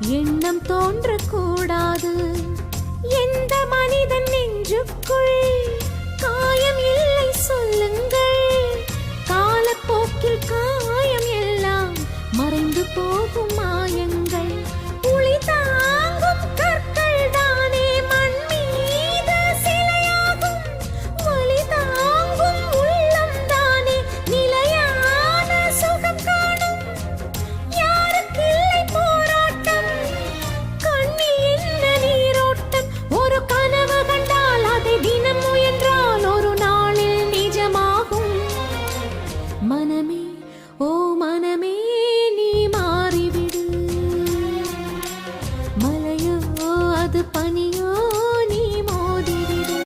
எண்ணம் தோன்றக்கூடாது. எந்த மனிதன் நெஞ்சுக்குள் காயம் இல்லை சொல்லுங்கள். காலப்போக்கில் காயம் எல்லாம் மறைந்து போகும் 的花